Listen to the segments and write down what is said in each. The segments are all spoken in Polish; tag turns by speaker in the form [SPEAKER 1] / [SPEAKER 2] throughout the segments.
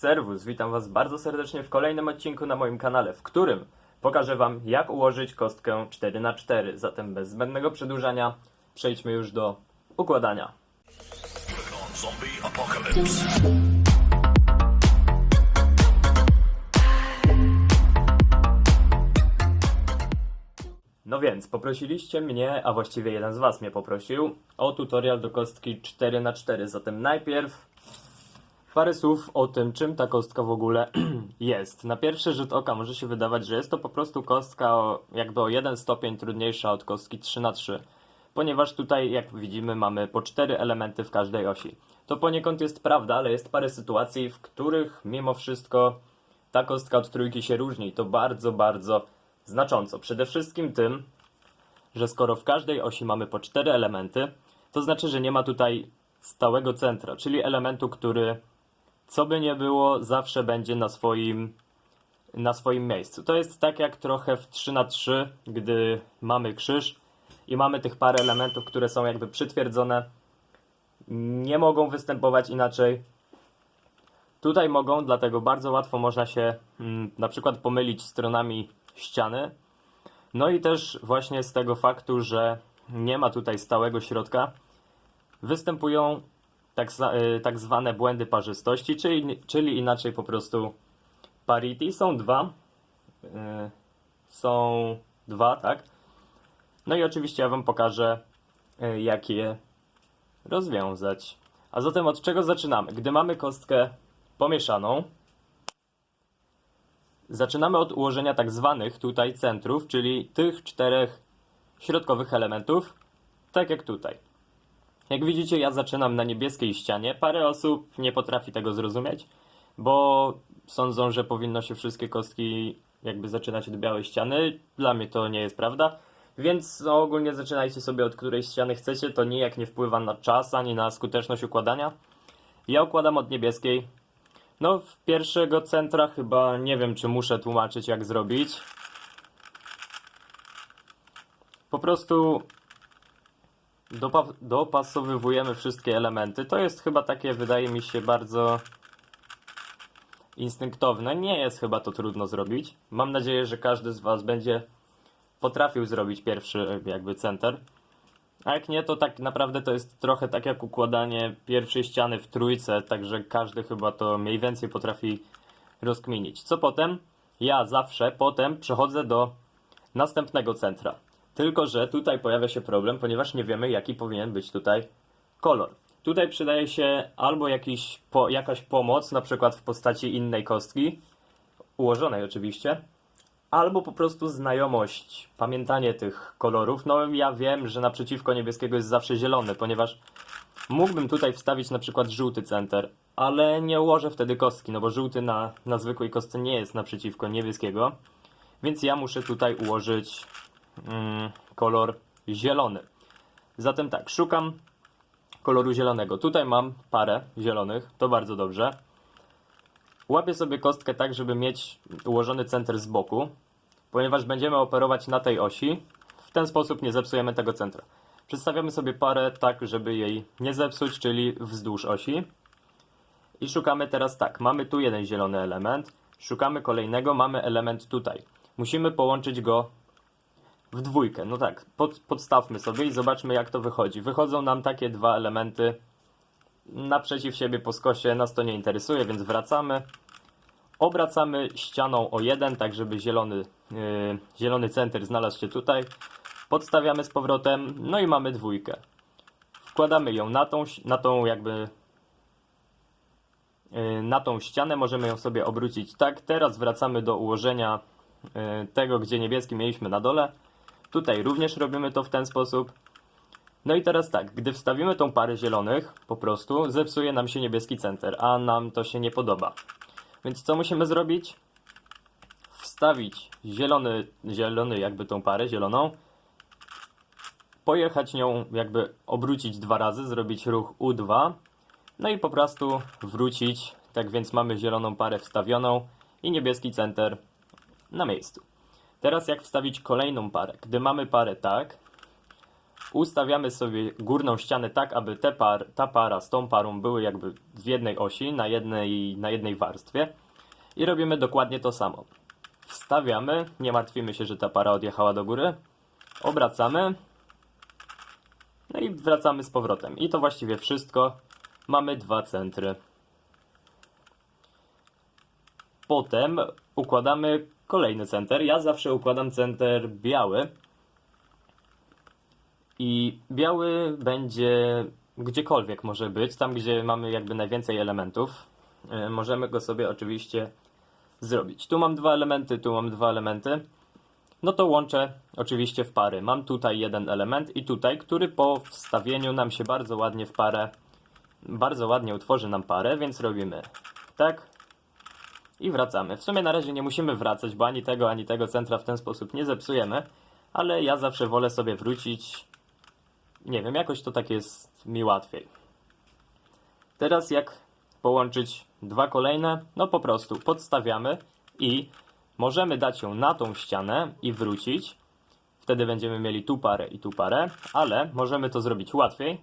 [SPEAKER 1] Serwus, witam Was bardzo serdecznie w kolejnym odcinku na moim kanale, w którym pokażę Wam jak ułożyć kostkę 4x4. Zatem bez zbędnego przedłużania przejdźmy już do układania. No więc, poprosiliście mnie, a właściwie jeden z Was mnie poprosił, o tutorial do kostki 4x4. Zatem najpierw parę słów o tym, czym ta kostka w ogóle jest. Na pierwszy rzut oka może się wydawać, że jest to po prostu kostka jakby o jeden stopień trudniejsza od kostki 3x3, ponieważ tutaj, jak widzimy, mamy po cztery elementy w każdej osi. To poniekąd jest prawda, ale jest parę sytuacji, w których mimo wszystko ta kostka od trójki się różni i to bardzo, bardzo znacząco. Przede wszystkim tym, że skoro w każdej osi mamy po cztery elementy, to znaczy, że nie ma tutaj stałego centra, czyli elementu, który co by nie było, zawsze będzie na swoim, na swoim miejscu. To jest tak jak trochę w 3 na 3 gdy mamy krzyż i mamy tych parę elementów, które są jakby przytwierdzone, nie mogą występować inaczej. Tutaj mogą, dlatego bardzo łatwo można się mm, na przykład pomylić stronami ściany. No i też właśnie z tego faktu, że nie ma tutaj stałego środka, występują tak, y, tak zwane błędy parzystości, czyli, czyli inaczej po prostu parity. Są dwa. y, Są dwa, tak? No i oczywiście ja Wam pokażę, y, jak je rozwiązać. A zatem od czego zaczynamy? Gdy mamy kostkę pomieszaną, zaczynamy od ułożenia tak zwanych tutaj centrów, czyli tych czterech środkowych elementów, tak jak tutaj. Jak widzicie, ja zaczynam na niebieskiej ścianie. Parę osób nie potrafi tego zrozumieć, bo sądzą, że powinno się wszystkie kostki jakby zaczynać od białej ściany. Dla mnie to nie jest prawda. Więc no, ogólnie zaczynajcie sobie od której ściany chcecie, to nijak nie wpływa na czas ani na skuteczność układania. Ja układam od niebieskiej. No, w pierwszego centra chyba nie wiem, czy muszę tłumaczyć, jak zrobić. Po prostu dopa- dopasowywujemy wszystkie elementy. To jest chyba takie, wydaje mi się, bardzo instynktowne. Nie jest chyba to trudno zrobić. Mam nadzieję, że każdy z Was będzie potrafił zrobić pierwszy jakby center. A jak nie, to tak naprawdę to jest trochę tak jak układanie pierwszej ściany w trójce, także każdy chyba to mniej więcej potrafi rozkminić. Co potem? Ja zawsze potem przechodzę do następnego centra. Tylko, że tutaj pojawia się problem, ponieważ nie wiemy, jaki powinien być tutaj kolor. Tutaj przydaje się albo jakiś, po, jakaś pomoc, na przykład w postaci innej kostki, ułożonej oczywiście, albo po prostu znajomość, pamiętanie tych kolorów. No ja wiem, że naprzeciwko niebieskiego jest zawsze zielony, ponieważ mógłbym tutaj wstawić na przykład żółty center, ale nie ułożę wtedy kostki, no bo żółty na, na zwykłej kostce nie jest naprzeciwko niebieskiego, więc ja muszę tutaj ułożyć kolor zielony. Zatem tak, szukam koloru zielonego. Tutaj mam parę zielonych, to bardzo dobrze. Łapię sobie kostkę tak, żeby mieć ułożony center z boku, ponieważ będziemy operować na tej osi. W ten sposób nie zepsujemy tego centra. Przedstawiamy sobie parę tak, żeby jej nie zepsuć, czyli wzdłuż osi. I szukamy teraz tak, mamy tu jeden zielony element, szukamy kolejnego, mamy element tutaj. Musimy połączyć go w dwójkę. No tak, pod, podstawmy sobie i zobaczmy jak to wychodzi. Wychodzą nam takie dwa elementy naprzeciw siebie po skosie, nas to nie interesuje, więc wracamy. Obracamy ścianą o jeden, tak żeby zielony, yy, zielony center znalazł się tutaj. Podstawiamy z powrotem, no i mamy dwójkę. Wkładamy ją na tą, na tą jakby yy, na tą ścianę, możemy ją sobie obrócić tak. Teraz wracamy do ułożenia yy, tego, gdzie niebieski mieliśmy na dole. Tutaj również robimy to w ten sposób. No i teraz tak, gdy wstawimy tą parę zielonych, po prostu zepsuje nam się niebieski center, a nam to się nie podoba. Więc co musimy zrobić? Wstawić zielony, zielony jakby tą parę zieloną, pojechać nią, jakby obrócić dwa razy, zrobić ruch U2, no i po prostu wrócić. Tak więc mamy zieloną parę wstawioną i niebieski center na miejscu. Teraz jak wstawić kolejną parę? Gdy mamy parę tak, ustawiamy sobie górną ścianę tak, aby te par, ta para z tą parą były jakby w jednej osi, na jednej, na jednej warstwie. I robimy dokładnie to samo. Wstawiamy, nie martwimy się, że ta para odjechała do góry. Obracamy. No i wracamy z powrotem. I to właściwie wszystko. Mamy dwa centry. Potem układamy kolejny center. Ja zawsze układam center biały. I biały będzie gdziekolwiek może być, tam gdzie mamy jakby najwięcej elementów. E, Możemy go sobie oczywiście zrobić. Tu mam dwa elementy, tu mam dwa elementy. No to łączę oczywiście w pary. Mam tutaj jeden element i tutaj, który po wstawieniu nam się bardzo ładnie w parę, bardzo ładnie utworzy nam parę, więc robimy tak i wracamy. W sumie na razie nie musimy wracać, bo ani tego, ani tego centra w ten sposób nie zepsujemy, ale ja zawsze wolę sobie wrócić. Nie wiem, jakoś to tak jest mi łatwiej. Teraz jak połączyć dwa kolejne? No po prostu podstawiamy i możemy dać ją na tą ścianę i wrócić. Wtedy będziemy mieli tu parę i tu parę, ale możemy to zrobić łatwiej,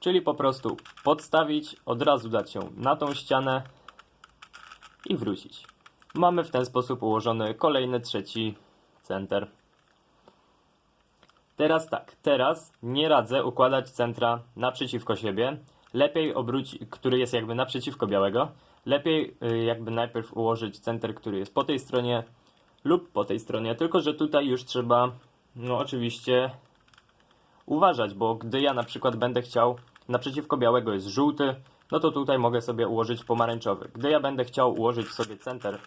[SPEAKER 1] czyli po prostu podstawić, od razu dać ją na tą ścianę i wrócić. Mamy w ten sposób ułożony kolejny trzeci center. Teraz tak, teraz nie radzę układać centra naprzeciwko siebie. Lepiej obrócić, który jest jakby naprzeciwko białego. Lepiej y, jakby najpierw ułożyć center, który jest po tej stronie lub po tej stronie. Tylko, że tutaj już trzeba, no oczywiście, uważać, bo gdy ja na przykład będę chciał, naprzeciwko białego jest żółty, no to tutaj mogę sobie ułożyć pomarańczowy. Gdy ja będę chciał ułożyć sobie center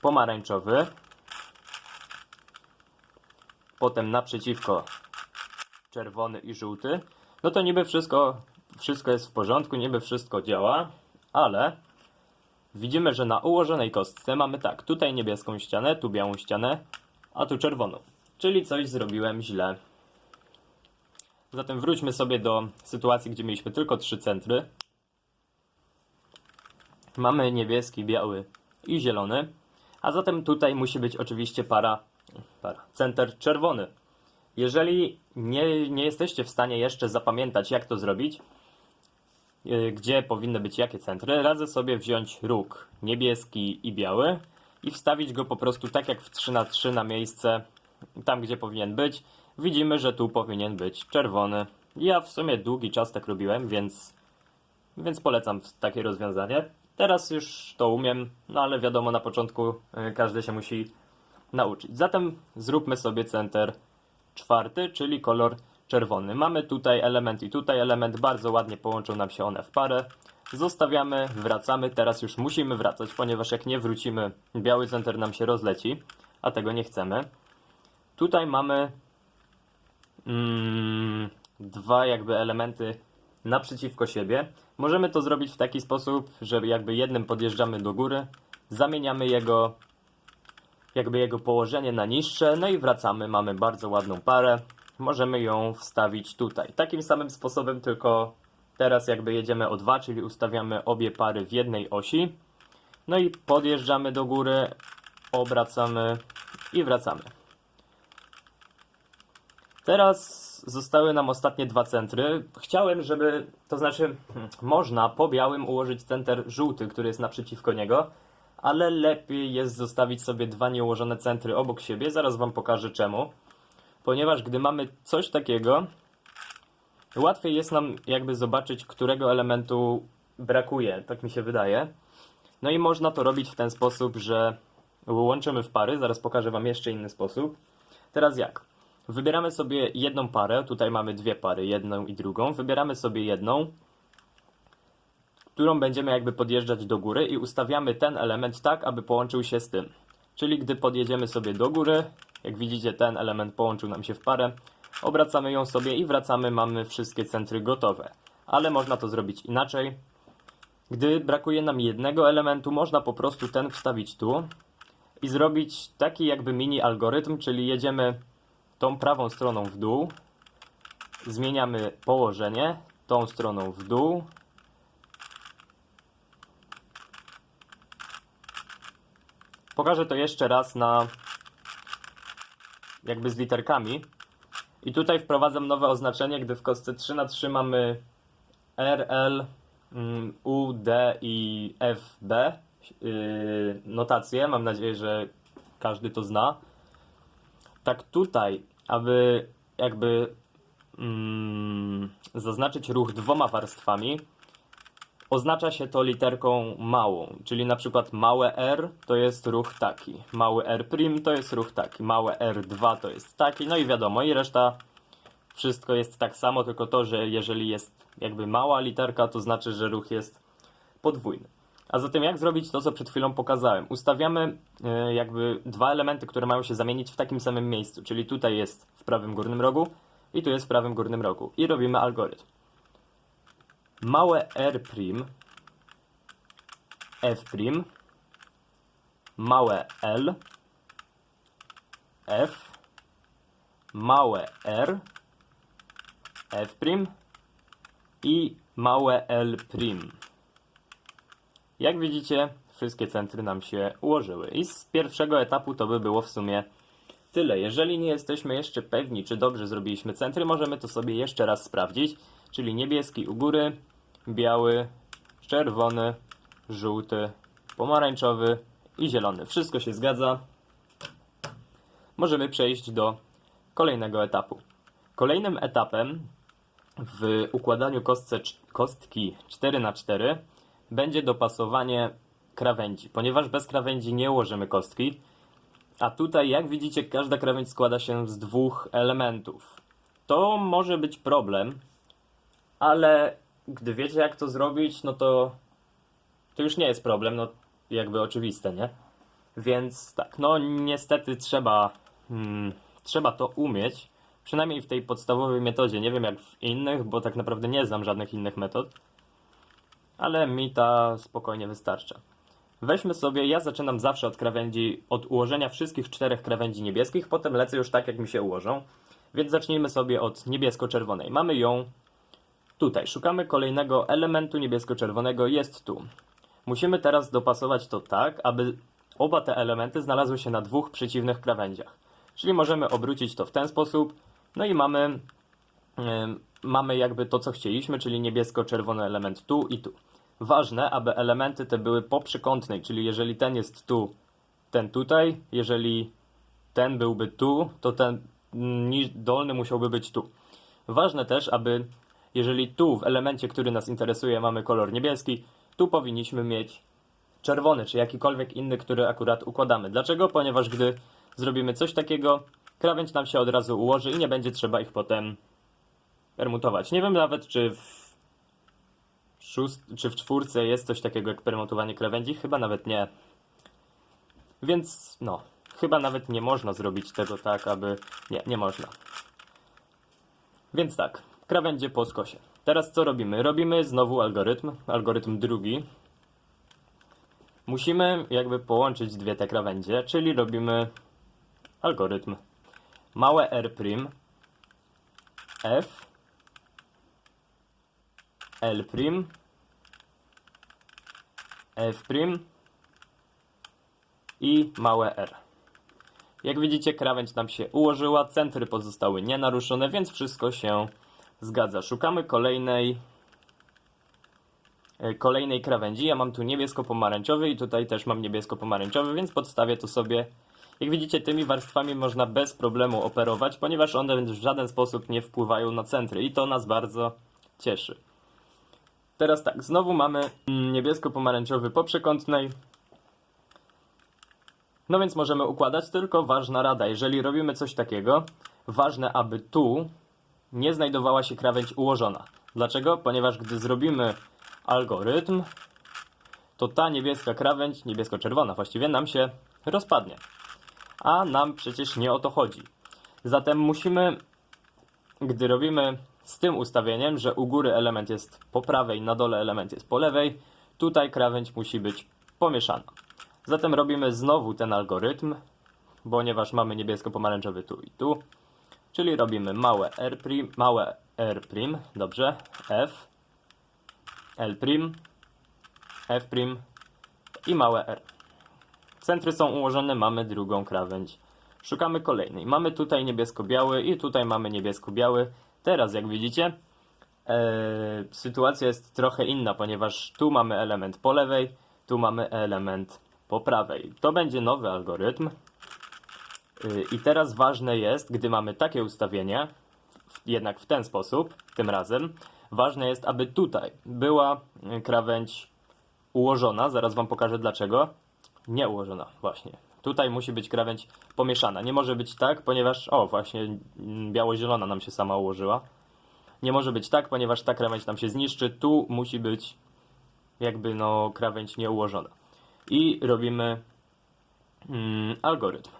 [SPEAKER 1] pomarańczowy, potem naprzeciwko czerwony i żółty, no to niby wszystko, wszystko jest w porządku, niby wszystko działa, ale widzimy, że na ułożonej kostce mamy tak, tutaj niebieską ścianę, tu białą ścianę, a tu czerwoną. Czyli coś zrobiłem źle. Zatem wróćmy sobie do sytuacji, gdzie mieliśmy tylko trzy centry. Mamy niebieski, biały i zielony. A zatem tutaj musi być oczywiście para, para center czerwony. Jeżeli nie, nie jesteście w stanie jeszcze zapamiętać, jak to zrobić, yy, gdzie powinny być jakie centry, radzę sobie wziąć róg niebieski i biały i wstawić go po prostu tak jak w 3 na 3 na miejsce, tam gdzie powinien być. Widzimy, że tu powinien być czerwony. Ja w sumie długi czas tak robiłem, więc, więc polecam takie rozwiązanie. Teraz już to umiem, no ale wiadomo, na początku yy, każdy się musi nauczyć. Zatem zróbmy sobie center czwarty, czyli kolor czerwony. Mamy tutaj element i tutaj element, bardzo ładnie połączą nam się one w parę. Zostawiamy, wracamy, teraz już musimy wracać, ponieważ jak nie wrócimy, biały center nam się rozleci, a tego nie chcemy. Tutaj mamy mm, dwa jakby elementy naprzeciwko siebie. Możemy to zrobić w taki sposób, że jakby jednym podjeżdżamy do góry, zamieniamy jego jakby jego położenie na niższe, no i wracamy, mamy bardzo ładną parę. Możemy ją wstawić tutaj. Takim samym sposobem, tylko teraz jakby jedziemy o dwa, czyli ustawiamy obie pary w jednej osi. No i podjeżdżamy do góry, obracamy i wracamy. Teraz zostały nam ostatnie dwa centry. Chciałem, żeby, to znaczy, hmm, można po białym ułożyć center żółty, który jest naprzeciwko niego, ale lepiej jest zostawić sobie dwa nieułożone centry obok siebie. Zaraz Wam pokażę czemu. Ponieważ gdy mamy coś takiego, łatwiej jest nam jakby zobaczyć, którego elementu brakuje, tak mi się wydaje. No i można to robić w ten sposób, że łączymy w pary. Zaraz pokażę Wam jeszcze inny sposób. Teraz jak? Wybieramy sobie jedną parę. Tutaj mamy dwie pary, jedną i drugą. Wybieramy sobie jedną, którą będziemy jakby podjeżdżać do góry i ustawiamy ten element tak, aby połączył się z tym. Czyli gdy podjedziemy sobie do góry, jak widzicie ten element połączył nam się w parę, obracamy ją sobie i wracamy, mamy wszystkie centry gotowe. Ale można to zrobić inaczej. Gdy brakuje nam jednego elementu, można po prostu ten wstawić tu i zrobić taki jakby mini algorytm, czyli jedziemy tą prawą stroną w dół, zmieniamy położenie, tą stroną w dół, Pokażę to jeszcze raz na jakby z literkami. I tutaj wprowadzam nowe oznaczenie, gdy w kostce 3 na 3 mamy R, L, mm, U, D i F, B. Yy, notacje, mam nadzieję, że każdy to zna. Tak tutaj, aby jakby mm, zaznaczyć ruch dwoma warstwami, oznacza się to literką małą, czyli na przykład małe r to jest ruch taki, mały r' to jest ruch taki, małe r2 to jest taki, no i wiadomo, i reszta wszystko jest tak samo, tylko to, że jeżeli jest jakby mała literka, to znaczy, że ruch jest podwójny. A zatem jak zrobić to, co przed chwilą pokazałem? Ustawiamy e, jakby dwa elementy, które mają się zamienić w takim samym miejscu, czyli tutaj jest w prawym górnym rogu i tu jest w prawym górnym rogu. I robimy algorytm. Małe r', f', małe l, f, małe r, f' i małe l'. Jak widzicie, wszystkie centry nam się ułożyły. I z pierwszego etapu to by było w sumie tyle. Jeżeli nie jesteśmy jeszcze pewni, czy dobrze zrobiliśmy centry, możemy to sobie jeszcze raz sprawdzić. Czyli niebieski u góry, biały, czerwony, żółty, pomarańczowy i zielony. Wszystko się zgadza. Możemy przejść do kolejnego etapu. Kolejnym etapem w układaniu kostce, kostki 4x4 będzie dopasowanie krawędzi, ponieważ bez krawędzi nie ułożymy kostki. A tutaj, jak widzicie, każda krawędź składa się z dwóch elementów. To może być problem, ale gdy wiecie, jak to zrobić, no to to już nie jest problem, no jakby oczywiste, nie? Więc tak, no niestety trzeba, hmm, trzeba to umieć, przynajmniej w tej podstawowej metodzie. Nie wiem jak w innych, bo tak naprawdę nie znam żadnych innych metod ale mi ta spokojnie wystarcza. Weźmy sobie, ja zaczynam zawsze od krawędzi, od ułożenia wszystkich czterech krawędzi niebieskich, potem lecę już tak, jak mi się ułożą. Więc zacznijmy sobie od niebiesko-czerwonej. Mamy ją tutaj. Szukamy kolejnego elementu niebiesko-czerwonego, jest tu. Musimy teraz dopasować to tak, aby oba te elementy znalazły się na dwóch przeciwnych krawędziach. Czyli możemy obrócić to w ten sposób, no i mamy, yy, mamy jakby to, co chcieliśmy, czyli niebiesko-czerwony element tu i tu. Ważne, aby elementy te były po przekątnej, czyli jeżeli ten jest tu, ten tutaj, jeżeli ten byłby tu, to ten dolny musiałby być tu. Ważne też, aby jeżeli tu w elemencie, który nas interesuje mamy kolor niebieski, tu powinniśmy mieć czerwony, czy jakikolwiek inny, który akurat układamy. Dlaczego? Ponieważ gdy zrobimy coś takiego, krawędź nam się od razu ułoży i nie będzie trzeba ich potem permutować. Nie wiem nawet, czy w szóst, czy w czwórce jest coś takiego jak permutowanie krawędzi? Chyba nawet nie. Więc no, chyba nawet nie można zrobić tego tak, aby... Nie, nie można. Więc tak, krawędzie po skosie. Teraz co robimy? Robimy znowu algorytm, algorytm drugi. Musimy jakby połączyć dwie te krawędzie, czyli robimy algorytm. Małe r', f, L', F' i małe r. Jak widzicie, krawędź nam się ułożyła, centry pozostały nienaruszone, więc wszystko się zgadza. Szukamy kolejnej e, kolejnej krawędzi. Ja mam tu niebiesko-pomarańczowy i tutaj też mam niebiesko-pomarańczowy, więc podstawię to sobie. Jak widzicie, tymi warstwami można bez problemu operować, ponieważ one w żaden sposób nie wpływają na centry i to nas bardzo cieszy. Teraz tak, znowu mamy mm, niebiesko-pomarańczowy po przekątnej. No więc możemy układać, tylko ważna rada. Jeżeli robimy coś takiego, ważne, aby tu nie znajdowała się krawędź ułożona. Dlaczego? Ponieważ gdy zrobimy algorytm, to ta niebieska krawędź, niebiesko-czerwona właściwie, nam się rozpadnie. A nam przecież nie o to chodzi. Zatem musimy, gdy robimy z tym ustawieniem, że u góry element jest po prawej, na dole element jest po lewej, tutaj krawędź musi być pomieszana. Zatem robimy znowu ten algorytm, ponieważ mamy niebiesko-pomarańczowy tu i tu, czyli robimy małe r', małe r', dobrze, f, l', f' i małe r. Centry są ułożone, mamy drugą krawędź Szukamy kolejnej. Mamy tutaj niebiesko-biały i tutaj mamy niebiesko-biały. Teraz, jak widzicie, e, sytuacja jest trochę inna, ponieważ tu mamy element po lewej, tu mamy element po prawej. To będzie nowy algorytm. Y, I teraz ważne jest, gdy mamy takie ustawienie, jednak w ten sposób, tym razem, ważne jest, aby tutaj była y, krawędź ułożona. Zaraz Wam pokażę dlaczego. Nie ułożona, właśnie. Tutaj musi być krawędź pomieszana. Nie może być tak, ponieważ, o właśnie, biało-zielona nam się sama ułożyła. Nie może być tak, ponieważ ta krawędź nam się zniszczy. Tu musi być jakby no krawędź nieułożona. I robimy mm, algorytm.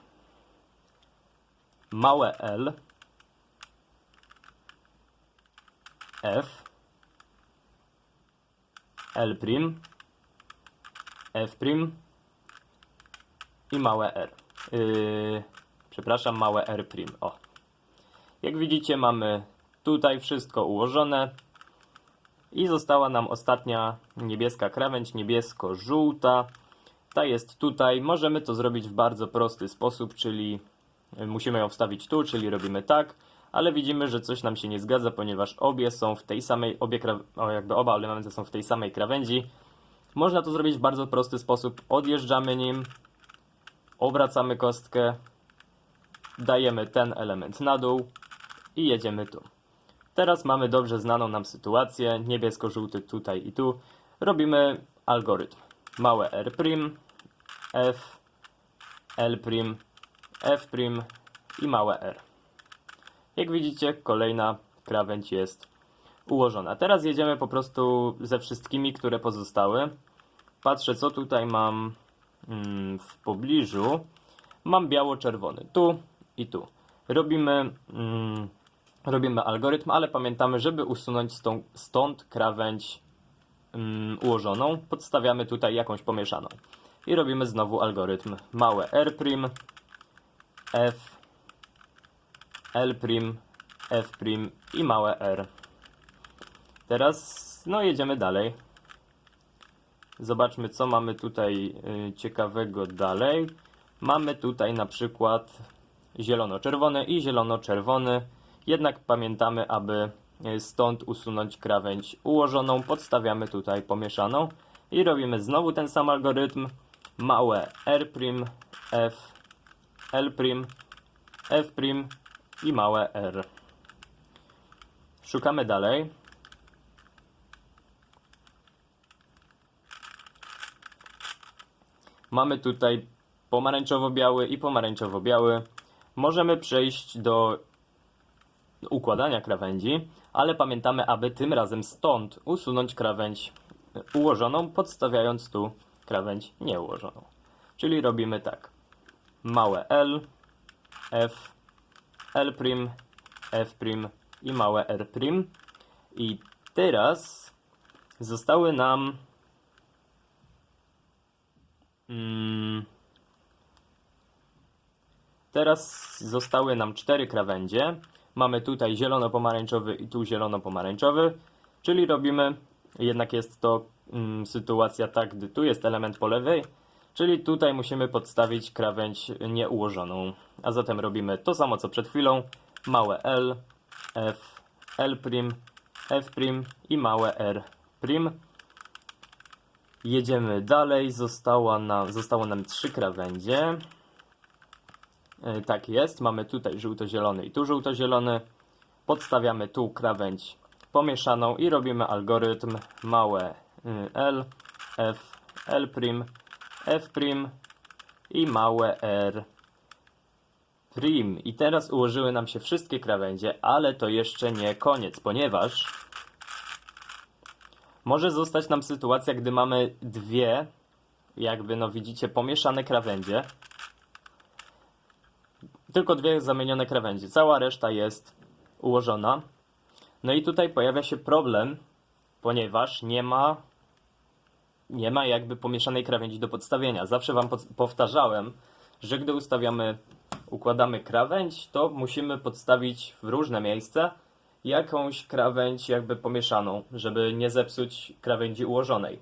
[SPEAKER 1] Małe L F L F i małe r. Yy, przepraszam, małe r. O. Jak widzicie, mamy tutaj wszystko ułożone. I została nam ostatnia niebieska krawędź, niebiesko-żółta. Ta jest tutaj. Możemy to zrobić w bardzo prosty sposób, czyli y, musimy ją wstawić tu, czyli robimy tak, ale widzimy, że coś nam się nie zgadza, ponieważ obie są w tej samej, obie o, jakby oba elementy są w tej samej krawędzi. Można to zrobić w bardzo prosty sposób. Odjeżdżamy nim, obracamy kostkę, dajemy ten element na dół i jedziemy tu. Teraz mamy dobrze znaną nam sytuację, niebiesko-żółty tutaj i tu. Robimy algorytm. Małe r', f, l', f' i małe r. Jak widzicie, kolejna krawędź jest ułożona. Teraz jedziemy po prostu ze wszystkimi, które pozostały. Patrzę, co tutaj mam w pobliżu. Mam biało-czerwony tu i tu. Robimy, mm, robimy algorytm, ale pamiętamy, żeby usunąć stąd, stąd krawędź mm, ułożoną, podstawiamy tutaj jakąś pomieszaną. I robimy znowu algorytm. Małe r', f, l', f' i małe r. Teraz, no jedziemy dalej. Zobaczmy, co mamy tutaj y, ciekawego dalej. Mamy tutaj na przykład zielono-czerwony i zielono-czerwony. Jednak pamiętamy, aby y, stąd usunąć krawędź ułożoną, podstawiamy tutaj pomieszaną i robimy znowu ten sam algorytm. Małe r', f, l', f' i małe r. Szukamy dalej. Mamy tutaj pomarańczowo-biały i pomarańczowo-biały. Możemy przejść do układania krawędzi, ale pamiętamy, aby tym razem stąd usunąć krawędź ułożoną, podstawiając tu krawędź nieułożoną. Czyli robimy tak. Małe L, F, L', F' i małe R'. I teraz zostały nam Mm. Teraz zostały nam cztery krawędzie. Mamy tutaj zielono-pomarańczowy i tu zielono-pomarańczowy, czyli robimy, jednak jest to mm, sytuacja tak, gdy tu jest element po lewej, czyli tutaj musimy podstawić krawędź nieułożoną. A zatem robimy to samo co przed chwilą, małe L, F, L', F' i małe R'. Jedziemy dalej. Została nam, zostało nam trzy krawędzie. E, Tak jest. Mamy tutaj żółto-zielony i tu żółto-zielony. Podstawiamy tu krawędź pomieszaną i robimy algorytm małe y, L, F, L', F' i małe R'. I teraz ułożyły nam się wszystkie krawędzie, ale to jeszcze nie koniec, ponieważ może zostać nam sytuacja, gdy mamy dwie, jakby no widzicie, pomieszane krawędzie. Tylko dwie zamienione krawędzie. Cała reszta jest ułożona. No i tutaj pojawia się problem, ponieważ nie ma nie ma jakby pomieszanej krawędzi do podstawienia. Zawsze wam powtarzałem, że gdy ustawiamy, układamy krawędź, to musimy podstawić w różne miejsca jakąś krawędź jakby pomieszaną, żeby nie zepsuć krawędzi ułożonej.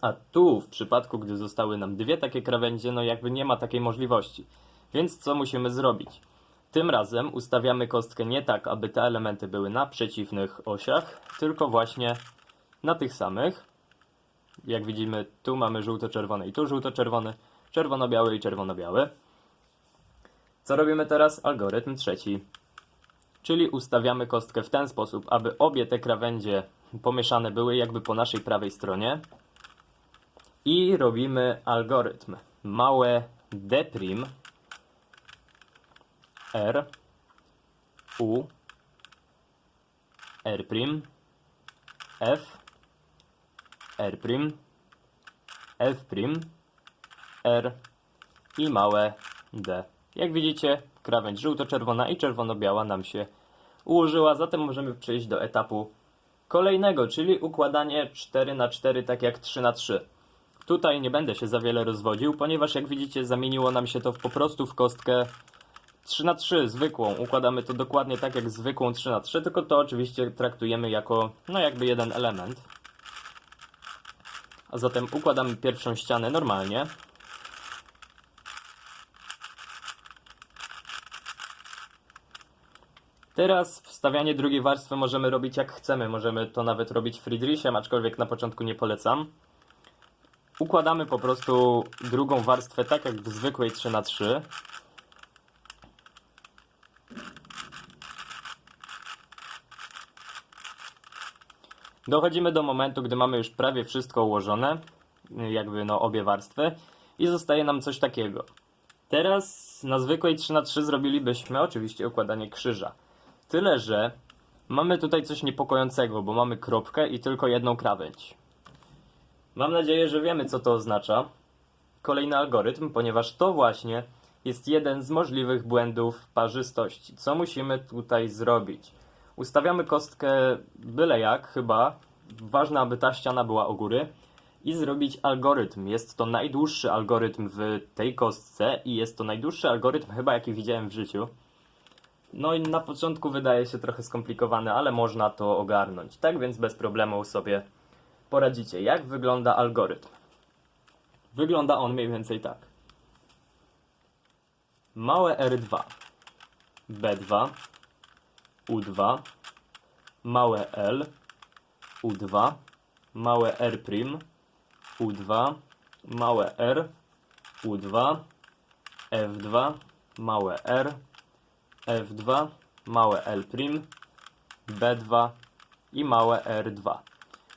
[SPEAKER 1] A tu, w przypadku, gdy zostały nam dwie takie krawędzie, no jakby nie ma takiej możliwości. Więc co musimy zrobić? Tym razem ustawiamy kostkę nie tak, aby te elementy były na przeciwnych osiach, tylko właśnie na tych samych. Jak widzimy, tu mamy żółto-czerwony i tu żółto-czerwony, czerwono-biały i czerwono-biały. Co robimy teraz? Algorytm trzeci. Czyli ustawiamy kostkę w ten sposób, aby obie te krawędzie pomieszane były jakby po naszej prawej stronie. I robimy algorytm. Małe D' R U R' F R' F' R i małe D. Jak widzicie, krawędź żółto-czerwona i czerwono-biała nam się ułożyła, zatem możemy przejść do etapu kolejnego, czyli układanie 4 na 4 tak jak 3 na 3 Tutaj nie będę się za wiele rozwodził, ponieważ jak widzicie zamieniło nam się to po prostu w kostkę 3 na 3 zwykłą. Układamy to dokładnie tak jak zwykłą 3 na 3 tylko to oczywiście traktujemy jako no jakby jeden element. A zatem układamy pierwszą ścianę normalnie. Teraz wstawianie drugiej warstwy możemy robić jak chcemy. Możemy to nawet robić Friedrichem, aczkolwiek na początku nie polecam. Układamy po prostu drugą warstwę tak jak w zwykłej 3 na 3 Dochodzimy do momentu, gdy mamy już prawie wszystko ułożone, jakby no obie warstwy i zostaje nam coś takiego. Teraz na zwykłej 3 na 3 zrobilibyśmy oczywiście układanie krzyża. Tyle, że mamy tutaj coś niepokojącego, bo mamy kropkę i tylko jedną krawędź. Mam nadzieję, że wiemy co to oznacza. Kolejny algorytm, ponieważ to właśnie jest jeden z możliwych błędów parzystości. Co musimy tutaj zrobić? Ustawiamy kostkę byle jak, chyba. Ważne, aby ta ściana była u góry. I zrobić algorytm. Jest to najdłuższy algorytm w tej kostce i jest to najdłuższy algorytm chyba jaki widziałem w życiu. No i na początku wydaje się trochę skomplikowane, ale można to ogarnąć. Tak więc bez problemu sobie poradzicie. Jak wygląda algorytm? Wygląda on mniej więcej tak. Małe R2, B2, U2, małe L, U2, małe R', U2, małe R, U2, F2, małe R, F2, małe L', B2 i małe R2.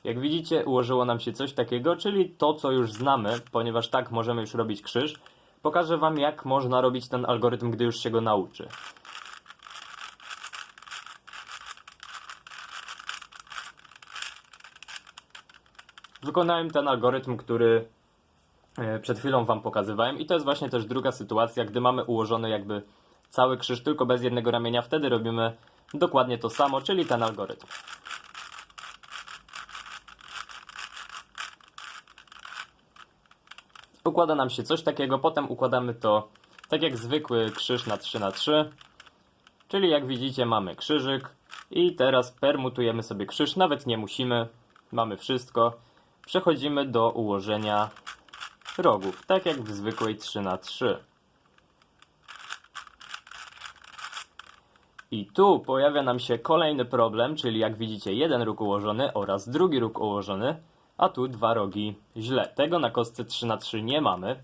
[SPEAKER 1] Jak widzicie, ułożyło nam się coś takiego, czyli to, co już znamy, ponieważ tak możemy już robić krzyż. Pokażę Wam, jak można robić ten algorytm, gdy już się go nauczy. Wykonałem ten algorytm, który e, przed chwilą Wam pokazywałem i to jest właśnie też druga sytuacja, gdy mamy ułożony jakby cały krzyż tylko bez jednego ramienia, wtedy robimy dokładnie to samo, czyli ten algorytm. Układa nam się coś takiego, potem układamy to tak jak zwykły krzyż na 3 na 3 Czyli jak widzicie mamy krzyżyk i teraz permutujemy sobie krzyż, nawet nie musimy, mamy wszystko. Przechodzimy do ułożenia rogów, tak jak w zwykłej 3 na 3 I tu pojawia nam się kolejny problem, czyli jak widzicie jeden róg ułożony oraz drugi róg ułożony, a tu dwa rogi źle. Tego na kostce 3 na 3 nie mamy.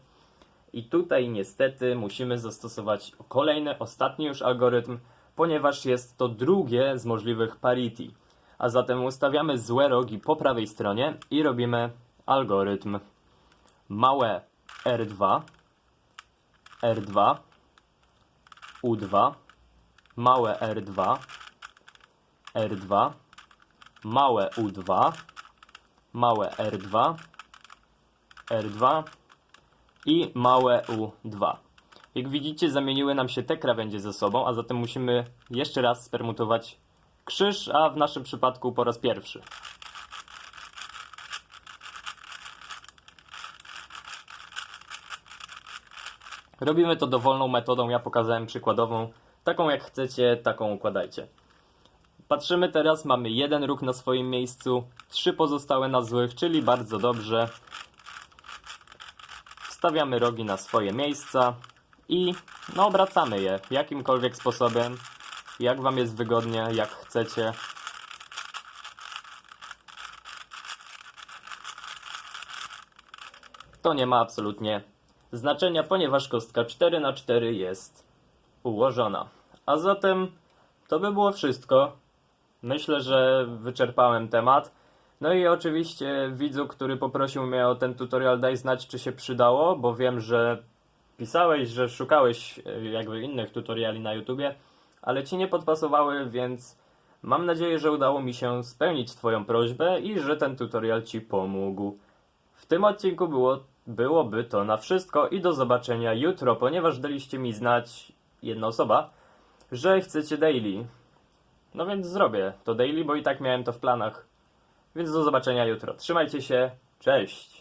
[SPEAKER 1] I tutaj niestety musimy zastosować kolejny, ostatni już algorytm, ponieważ jest to drugie z możliwych parity. A zatem ustawiamy złe rogi po prawej stronie i robimy algorytm małe R2, R2, U2, małe R2, R2, małe U2, małe R2, R2 i małe U2. Jak widzicie, zamieniły nam się te krawędzie ze sobą, a zatem musimy jeszcze raz spermutować krzyż, a w naszym przypadku po raz pierwszy. Robimy to dowolną metodą, ja pokazałem przykładową. Taką jak chcecie, taką układajcie. Patrzymy teraz, mamy jeden róg na swoim miejscu, trzy pozostałe na złych, czyli bardzo dobrze. Wstawiamy rogi na swoje miejsca i no obracamy je jakimkolwiek sposobem, jak wam jest wygodnie, jak chcecie. To nie ma absolutnie znaczenia, ponieważ kostka 4 na 4 jest ułożona. A zatem to by było wszystko. Myślę, że wyczerpałem temat. No i oczywiście widzu, który poprosił mnie o ten tutorial, daj znać, czy się przydało, bo wiem, że pisałeś, że szukałeś e, jakby innych tutoriali na YouTubie, ale ci nie podpasowały, więc mam nadzieję, że udało mi się spełnić Twoją prośbę i że ten tutorial Ci pomógł. W tym odcinku było, byłoby to na wszystko i do zobaczenia jutro, ponieważ daliście mi znać, jedna osoba, że chcecie daily. No więc zrobię to daily, bo i tak miałem to w planach. Więc do zobaczenia jutro. Trzymajcie się, cześć!